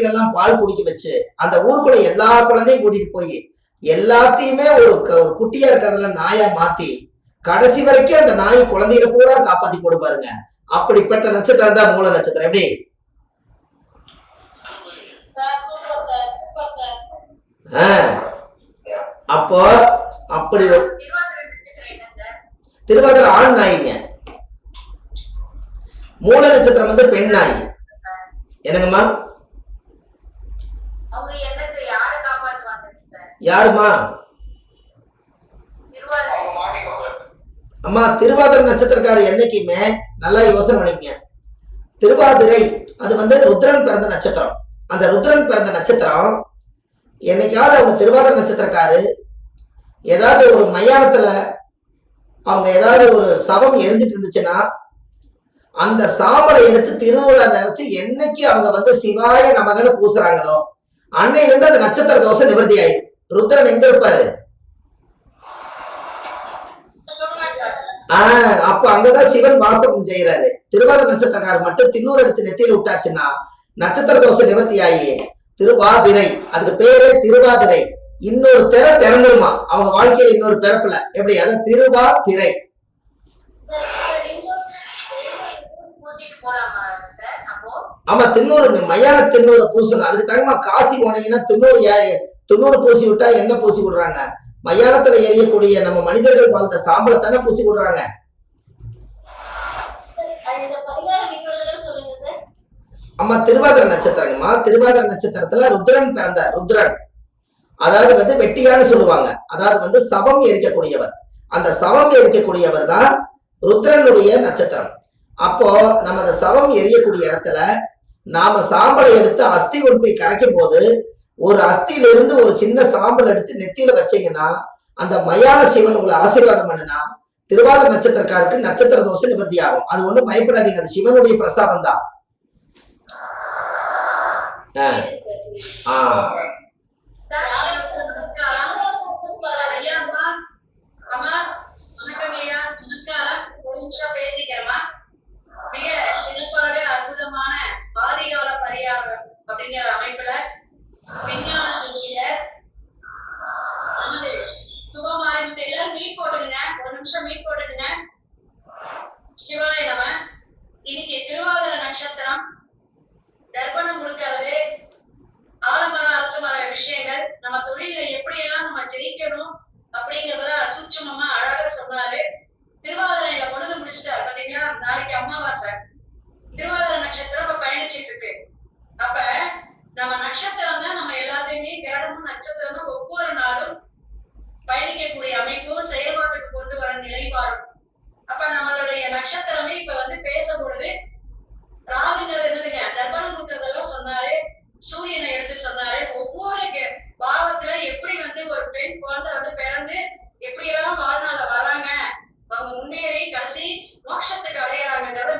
குழந்தைகள் எல்லாம் பால் குடிக்க வச்சு அந்த ஊருக்குள்ள எல்லா குழந்தையும் கூட்டிட்டு போய் எல்லாத்தையுமே ஒரு ஒரு குட்டியா இருக்கிறதுல நாயா மாத்தி கடைசி வரைக்கும் அந்த நாய் குழந்தைகளை பூரா காப்பாத்தி போடு பாருங்க. அப்படிப்பட்ட நட்சத்திரம் தான் மூல நட்சத்திரம். எப்படி? அப்போ அப்படி ஒரு- திருவாதிரை நட்சத்திரம் என்ன சார் திருவாதிரை ஆண் நாய்ங்க மூல நட்சத்திரம் வந்து பெண் நாய் என்னங்கம்மா அவங்க என்னத்தை யாரை காப்பாத்துவாங்க சார் யாருமா திருவாதிரை அம்மா திருவாதிரை நட்சத்திரக்காரர் என்னைக்குமே நல்லா யோசனை பண்ணிக்கங்க. திருவாதிரை அது வந்து ருத்ரன் பிறந்த நட்சத்திரம். அந்த ருத்ரன் பிறந்த நட்சத்திரம் என்னைக்காவது அவங்க திருவாதிரை நட்சத்திரக்காரு ஏதாவது ஒரு மயானத்துல அவங்க ஏதாவது ஒரு சவம் எரிஞ்சிட்டு இருந்துச்சுன்னா அந்த சாம்பலை எடுத்து திருநூலை நினைச்சு என்னைக்கு அவங்க வந்து சிவாய நமகன்னு பூசுறாங்களோ அன்னையில இருந்து அந்த நட்சத்திர தோசை நிவர்த்தி ஆயிடும் ருத்ரன் எங்க இருப்பாரு? ஆஹ் அப்ப அங்கதான் சிவன் வாசம் செய்யறாரு திருவாத நட்சத்திரக்காரர் மட்டும் தின்னூர் எடுத்து நெத்தியில் விட்டாச்சுன்னா நட்சத்திர தோசை நிவர்த்தி ஆகி திருவாதிரை அதுக்கு பேரே திருவாதிரை. இன்னொரு திரை திறந்துருமா? அவங்க வாழ்க்கையில இன்னொரு பிறப்புல. எப்படி? அதான் திருவா திரை ஆமா தின்னூறு மயான தின்னூறு பூசணும். அதுக்கு தகுமா காசி போனீங்கன்னா தின்னூறு ஏ- தின்னூறு பூசி விட்டா என்ன பூசி விடுறாங்க? மயானத்துல எரியக்கூடிய நம்ம மனிதர்கள் வாழ்ந்த சாம்பலை தானே பூசி விடுறாங்க அம்மா திருவாதிர நட்சத்திரங்கம்மா. திருவாதிர நட்சத்திரத்துல ருத்ரன் பிறந்தார் ருத்ரன். அதாவது வந்து வெட்டியான்னு சொல்லுவாங்க. அதாவது வந்து சவம் எரிக்கக்கூடியவர். அந்த சவம் எரிக்கக்கூடியவர் தான் ருத்ரனுடைய நட்சத்திரம். அப்போ நம்ம அந்த சவம் எரியக்கூடிய இடத்துல நாம சாம்பலை எடுத்து அஸ்தி கொண்டு போய் கரைக்கும் போது ஒரு அஸ்தியில இருந்து ஒரு சின்ன சாம்பல் எடுத்து நெத்தியில வச்சீங்கன்னா அந்த மயான சிவன் உங்களை ஆசீர்வாதம் பண்ணுனா திருவாதிரை நட்சத்திரக்காருக்கு நட்சத்திர தோஷம் நிவர்த்தி ஆகும் அது ஒண்ணும் பயப்படாதீங்க. அது சிவனுடைய பிரசாதம் தான் ஆஹ் ஆ சார் ஐயாம்மா, அம்மா, வணக்கம் ஐயா, நமஸ்காரம். ஒரு நிமிஷம் பேசிக்கிறேம்மா. மிக சிறப்பாக அற்புதமான ஆதிகால பரிகாரம் அப்படிங்கிற அமைப்புல விஞ்ஞான வெளியில நமது சுபமாரிமுத்தையில மீட் போட்டுடுங்க ஒரு நிமிஷம் மீட் சிவாய நம. இன்னைக்கு திருவாதிர நட்சத்திரம் தர்ப்பணம் கொடுக்கறது. ஆலமர அரசு விஷயங்கள். நம்ம தொழில எப்படி எல்லாம் நம்ம ஜெயிக்கணும் அப்படிங்கறத சூட்சமமா அழகா சொன்னாரு. திருவாதிரையில பொழுது முடிச்சிட்டாரு. பாத்தீங்களா? நாளைக்கு அமாவாசை. திருவாதிரை நட்சத்திரம் இப்ப பயணிச்சிட்டு இருக்கு. அப்ப நம்ம நட்சத்திரம் தான் நம்ம எல்லாத்தையுமே கிரகமும் நட்சத்திரம் தான் நட்சத்திரமே இப்ப வந்து பேசும் பொழுது ராகுங்கிறது என்னதுங்க? தர்ப்பணம் கொடுக்கறதெல்லாம் சொன்னாரு சூரியனை எடுத்து சொன்னாரு. ஒவ்வொரு பாவத்துல எப்படி வந்து ஒரு பெண் குழந்தை வந்து பிறந்து எப்படி எல்லாம் வாழ்நாள வராங்க அவங்க முன்னேறி கடைசி மோட்சத்துக்கு அடையறாங்கிறத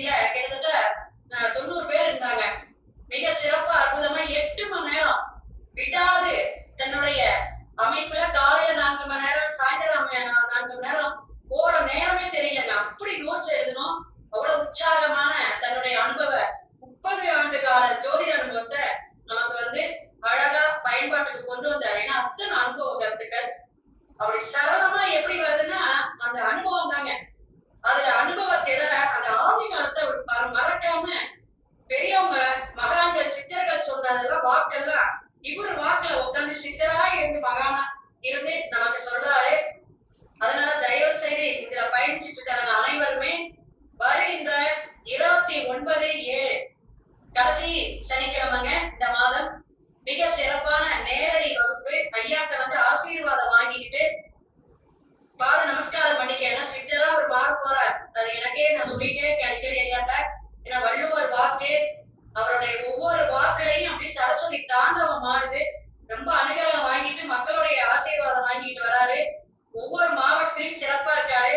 மீட்டிங்ல கிட்டத்தட்ட தொண்ணூறு பேர் இருந்தாங்க. மிக சிறப்பா அற்புதமா எட்டு மணி நேரம் விடாது தன்னுடைய அமைப்புல காலையில நான்கு மணி நேரம் சாயந்தரம் நான்கு மணி நேரம் போற நேரமே தெரியலங்க. அப்படி நோட்ஸ் எழுதணும். அவ்வளவு உற்சாகமான தன்னுடைய அனுபவ முப்பது ஆண்டு கால ஜோதிட அனுபவத்தை நமக்கு வந்து அழகா பயன்பாட்டுக்கு கொண்டு வந்தாரு. ஏன்னா அத்தனை அனுபவ கருத்துக்கள். அப்படி சரளமா எப்படி வருதுன்னா அந்த அனுபவம் அதெல்லாம் வாக்கெல்லாம் இவர் வாக்குல உட்கார்ந்து சித்தரா இருந்து மகானா இருந்து நமக்கு சொல்றாரு. அதனால தயவு செய்து இதுல பயணிச்சுட்டு இருக்கிற அனைவருமே வருகின்ற இருபத்தி ஒன்பது ஏழு கடைசி சனிக்கிழமைங்க இந்த மாதம். மிக சிறப்பான நேரடி வகுப்பு. ஐயாட்ட வந்து ஆசீர்வாதம் வாங்கிக்கிட்டு பாத நமஸ்காரம் பண்ணிக்க. ஏன்னா சித்தரா ஒரு வாக்கு போறார். அது எனக்கே நான் சொல்லிட்டே இருக்கேன் அடிக்கடி ஐயாட்ட ஏன்னா வள்ளுவர் வாக்கு அவருடைய ஒவ்வொரு வார்த்தையும் அப்படி சரஸ்வதி தாண்டவம் மாறுது. ரொம்ப அனுகிரகம் வாங்கிட்டு மக்களுடைய ஆசீர்வாதம் வாங்கிட்டு வராரு. ஒவ்வொரு மாவட்டத்திலும் சிறப்பா இருக்காரு.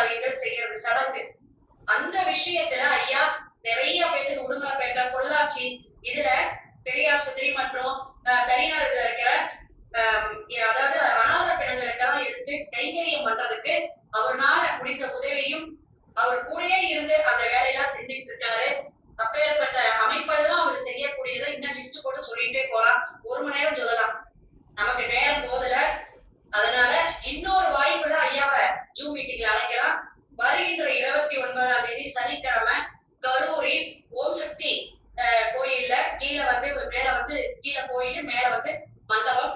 காரியங்கள் செய்யறது சடங்கு. அந்த விஷயத்துல ஐயா நிறைய பேருக்கு உடுமலைப்பேட்டை பொள்ளாச்சி இதுல பெரியாஸ்பத்திரி மற்றும் தனியார் இதுல இருக்கிற அதாவது அநாத பிணங்களுக்கெல்லாம் எடுத்து கைங்கரியம் பண்றதுக்கு அவர்னால முடிந்த உதவியும் அவர் கூடயே இருந்து அந்த வேலையெல்லாம் செஞ்சுட்டு இருக்காரு. அப்பேற்பட்ட அமைப்பெல்லாம் அவர் செய்யக்கூடியதை இன்னும் லிஸ்ட் போட்டு சொல்லிட்டே போறான் ஒரு மணி நேரம் சொல்லலாம் நமக்கு நேரம் போதல அதனால இன்னொரு வாய்ப்புல ஐயாவை ஜூம் மீட்டிங்ல அழைக்கலாம் வருகின்ற இருபத்தி ஒன்பதாம் தேதி சனிக்கிழமை கரூரில் ஓம் சக்தி அஹ், கோயில்ல கீழே வந்து ஒரு மேல வந்து கீழே கோயில் மேல வந்து மண்டபம்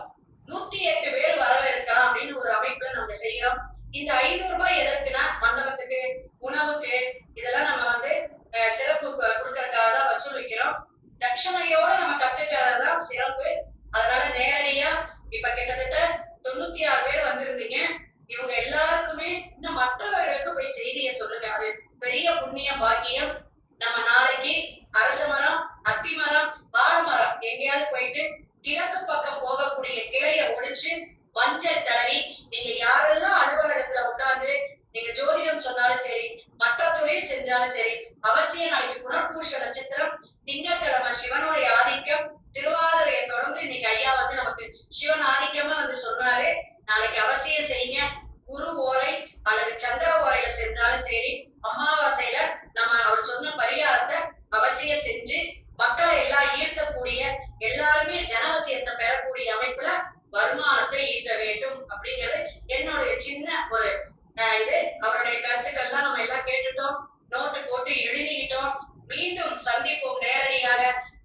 நூத்தி எட்டு பேர் வரவேற்கலாம் அப்படின்னு ஒரு அமைப்புல நம்ம செய்யறோம் இந்த ஐநூறு ரூபாய் எதற்குன்னா மண்டபத்துக்கு உணவுக்கு இதெல்லாம் நம்ம வந்து அஹ், சிறப்பு கு- கொடுக்கறதுக்காக தான் வசூலிக்கிறோம் தட்சணையோட நம்ம கத்துக்கிறதுதான் சிறப்பு. அதனால நேரடியா இப்ப கிட்டத்தட்ட தொண்ணூத்தி ஆறு பேர் வந்திருந்தீங்க. இவங்க எல்லாருக்குமே இன்னும் மற்றவர்களுக்கு போய் செய்தியை சொல்லுங்க. அது பெரிய புண்ணிய பாக்கியம். நம்ம நாளைக்கு அரச மரம் அத்தி மரம் வாழை மரம் எங்கேயாவது போயிட்டு கிழக்கு பக்கம் போகக்கூடிய கிளைய ஒழிச்சு மஞ்சள் தடவி நீங்க யாரெல்லாம் அலுவலகத்துல உட்கார்ந்து நீங்க ஜோதிடம் சொன்னாலும் சரி மற்ற தொழில் செஞ்சாலும் சரி அவசியம் நாளைக்கு புனர்பூஷ நட்சத்திரம் திங்கட்கிழமை சிவனுடைய ஆதிக்கம் திருவாதிரையை தொடர்ந்து இன்னைக்கு ஐயா வந்து நமக்கு சிவன் ஆதிக்கமா வந்து சொன்னாரு நாளைக்கு அவசியம் செய்யுங்க. குரு ஓரை அல்லது சந்திர ஓரையில செஞ்சாலும் சரி அமாவாசையில நம்ம அவர் சொன்ன பரிகாரத்தை அவசியம் செஞ்சு மக்களை எல்லாம் ஈர்க்கக்கூடிய எல்லாருமே ஜனவசியத்தை பெறக்கூடிய அமைப்புல வருமானத்தை ஈர்க்க வேண்டும் அப்படிங்கிறது என்னுடைய சின்ன ஒரு அஹ், இது அவருடைய கருத்துக்கள்லாம் நம்ம எல்லாம் கேட்டுட்டோம் நோட்டு போட்டு எழுதிக்கிட்டோம் மீண்டும் சந்திப்போம் நேரடியாக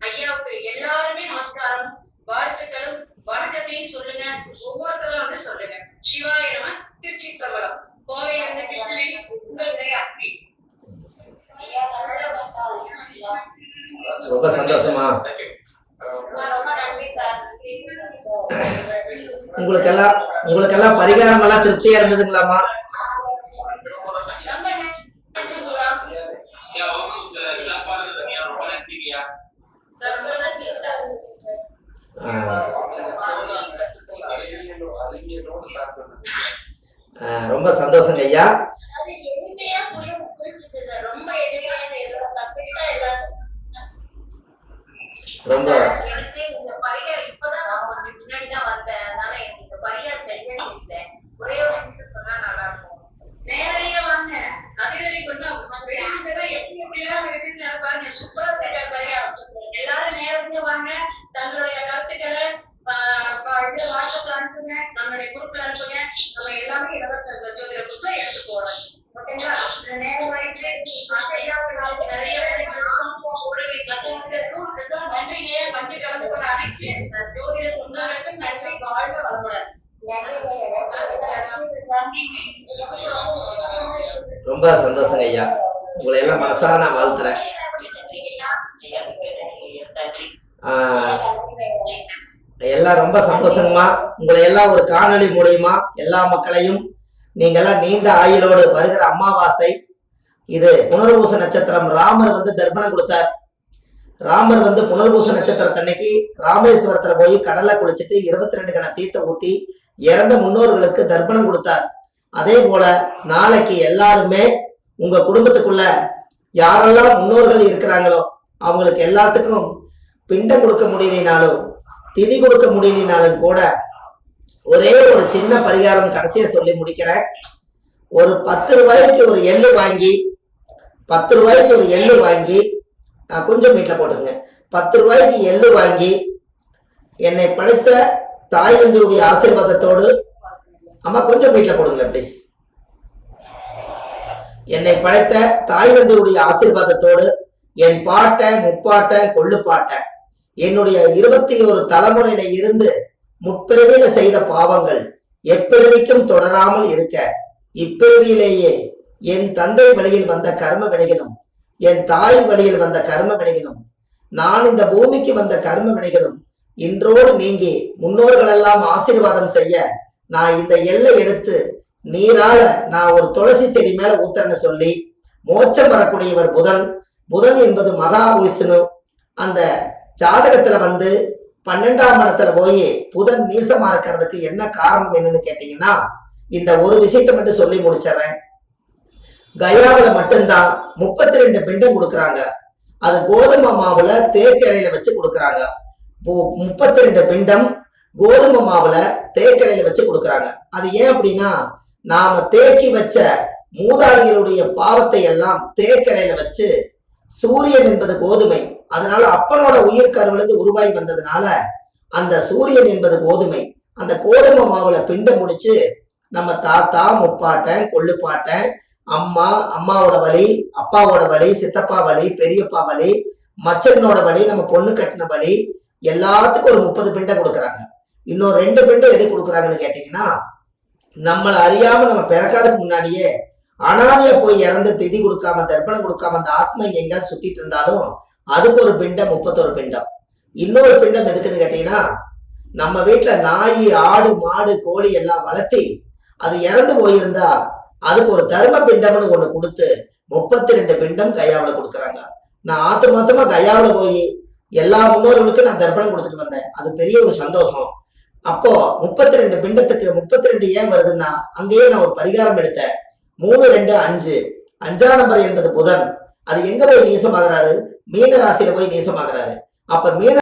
ஐயாவுக்கு எல்லாருமே நமஸ்காரம் வாழ்த்துக்களும் வணக்கத்தையும் சொல்லுங்க ஒவ்வொருத்தரும் வந்து சொல்லுங்க சிவாய நம திருச்சி பிரபலம் கோவையிலிருந்து கிருஷ்ணவேணி உங்களுடைய அக்கி ரொம்ப சந்தோஷமா? உங்களுக்கெல்லாம் உங்களுக்கெல்லாம் பரிகாரம் எல்லாம் திருப்தியா இருந்ததுங்களாமா ரொம்ப நன்றி குருவா. சார், ரொம்ப நன்றி. ஆஹ், ஆஹ், ரொம்ப சந்தோஷங்க ஐயா. ரொம்ப எளிமையா எதுவும் தப்பிச்சா எல்லாரும் ரொம்ப எனக்கு இந்த பரிகாரம் இப்பதான் நான் கொஞ்சம் முன்னாடி தான் வந்தேன் அதனால எனக்கு இந்த பரிகாரம் சரியா தெரியல ஒரே ஒரு நிமிஷம் சொன்னா நல்லா இருக்கும் நேரடியா வாங்க அதிரடி கொண்டா வெளியில எப்படி எப்படிலாம் இருக்குன்னு எனக்கு பாருங்க சூப்பரா தெரியாது பாருங்க எல்லாரும் நேரடியா வாங்க தங்களுடைய கருத்துக்களை ஆஹ் ப- இது வாட்ஸ்அப்ல அனுப்புங்க நம்மளுடைய குரூப்ல அனுப்புங்க நம்ம எல்லாமே இருபத்தி ஜோதிட குரூப்ல எடுத்து போறோம் ஓகேங்களா இந்த நேரம் ஆயிடுச்சு ஐயாவுக்கு நாளைக்கு நிறைய வேலைகள் இருக்கும். உங்களுடைய கருத்துக்களுக்கும் நன்றிங்க வந்து கலந்து கொள்ள அனைத்து ஜோதிட சொந்தங்களுக்கும் நன்றி வாழ்க வளமுடன் ரொம்ப சந்தோஷங்க ஐயா. உங்களை எல்லாம் மனசார நான் வாழ்த்துறேன். எல்லாம் ரொம்ப சந்தோஷங்கம்மா. உங்களை எல்லாம் ஒரு காணொளி மூலியமா எல்லா மக்களையும் நீங்கெல்லாம் நீண்ட ஆயுளோடு வருகிற அமாவாசை. இது புனர்பூச நட்சத்திரம். ராமர் வந்து தர்ப்பணம் கொடுத்தார். ராமர் வந்து புனர்பூச நட்சத்திரத்தன்னைக்கு ராமேஸ்வரத்துல போய் கடல்ல குளிச்சுட்டு இருபத்தி ரெண்டு கண தீர்த்த ஊத்தி இறந்த முன்னோர்களுக்கு தர்ப்பணம் கொடுத்தார். அதே போல நாளைக்கு எல்லாருமே உங்க குடும்பத்துக்குள்ள யாரெல்லாம் முன்னோர்கள் இருக்கிறாங்களோ அவங்களுக்கு எல்லாத்துக்கும் பிண்டம் கொடுக்க முடியலினாலும் திதி கொடுக்க முடியலினாலும் கூட ஒரே ஒரு சின்ன பரிகாரம் கடைசியை சொல்லி முடிக்கிறேன். ஒரு பத்து ரூபாய்க்கு ஒரு எள்ளு வாங்கி பத்து ரூபாய்க்கு ஒரு எள்ளு வாங்கி கொஞ்சம் வீட்டில் போட்டுங்க பத்து ரூபாய்க்கு எள்ளு வாங்கி என்னை படைத்த தாயந்தியுடைய ஆசீர்வாதத்தோடு அம்மா கொஞ்சம் வீட்டில் போடுங்களேன் ப்ளீஸ் என்னை படைத்த தாய் தந்தையுடைய ஆசீர்வாதத்தோடு என் பாட்டை முப்பாட்டன் கொள்ளு பாட்டை என்னுடைய இருபத்தி ஒரு தலைமுறையில இருந்து முற்பிறவியில செய்த பாவங்கள் எப்பிறவிக்கும் தொடராமல் இருக்க இப்பிறவியிலேயே என் தந்தை வழியில் வந்த கர்ம வினைகளும் என் தாய் வழியில் வந்த கர்ம வினைகளும் நான் இந்த பூமிக்கு வந்த கர்ம வினைகளும் இன்றோடு நீங்கி முன்னோர்களெல்லாம் ஆசீர்வாதம் செய்ய நான் இந்த எல்லை எடுத்து நீரால நான் ஒரு துளசி செடி மேல ஊத்துறேன்னு சொல்லி மோட்சம் வரக்கூடியவர் புதன். புதன் என்பது மகா விஷ்ணு. அந்த ஜாதகத்துல வந்து பன்னெண்டாம் இடத்துல போய் புதன் நீசமா இருக்கிறதுக்கு என்ன காரணம் என்னன்னு கேட்டீங்கன்னா இந்த ஒரு விஷயத்தை மட்டும் சொல்லி முடிச்சிடுறேன். கயாவுல மட்டும்தான் முப்பத்தி ரெண்டு பிண்டம் கொடுக்குறாங்க. அது கோதுமை மாவுல தேக்கடையில வச்சு கொடுக்குறாங்க. முப்பத்தி ரெண்டு பிண்டம் கோதுமை மாவுல தேக்கடையில வச்சு கொடுக்குறாங்க. அது ஏன் அப்படின்னா நாம தேக்கி வச்ச மூதாளிகளுடைய பாவத்தை எல்லாம் தேக்கடையில வச்சு சூரியன் என்பது கோதுமை. அதனால அப்பனோட உயிர் கருவிலிருந்து உருவாகி வந்ததுனால அந்த சூரியன் என்பது கோதுமை. அந்த கோதுமை மாவுல பிண்டு முடிச்சு நம்ம தாத்தா முப்பாட்டன் கொள்ளுப்பாட்டன் அம்மா அம்மாவோட வழி அப்பாவோட வழி சித்தப்பா வழி பெரியப்பா வழி மச்சனோட வழி நம்ம பொண்ணு கட்டின வழி எல்லாத்துக்கும் ஒரு முப்பது பிண்டை கொடுக்குறாங்க. இன்னும் ரெண்டு பிண்டம் எது கொடுக்குறாங்கன்னு கேட்டீங்கன்னா நம்மளை அறியாம நம்ம பிறக்காததுக்கு முன்னாடியே அனாதைய போய் இறந்து திதி கொடுக்காம தர்ப்பணம் கொடுக்காம அந்த ஆத்மா இங்க எங்கேயாவது சுத்திட்டு இருந்தாலும் அதுக்கு ஒரு பிண்டம் முப்பத்தொரு பிண்டம். இன்னொரு பிண்டம் எதுக்குன்னு கேட்டீங்கன்னா நம்ம வீட்டுல நாய் ஆடு மாடு கோழி எல்லாம் வளர்த்தி அது இறந்து போயிருந்தா அதுக்கு ஒரு தர்ம பிண்டம்னு ஒண்ணு கொடுத்து முப்பத்தி ரெண்டு பிண்டம் கையாவில் கொடுக்குறாங்க. நான் ஆத்து மாத்தமா கையாவில் போய் எல்லா முன்னோர்களுக்கும் நான் தர்ப்பணம் கொடுத்துட்டு வந்தேன். அது பெரிய ஒரு சந்தோஷம். அப்போ முப்பத்தி ரெண்டு பிண்டத்துக்கு முப்பத்தி ரெண்டு ஏன் வருதுன்னா அங்கேயே நான் ஒரு பரிகாரம் எடுத்தேன். மூணு ரெண்டு அஞ்சு. அஞ்சாம் நம்பர் என்பது புதன். அது எங்க போய் நீசமாகிறாரு? மீன ராசியில போய் நீசமாகிறாரு. அப்ப மீன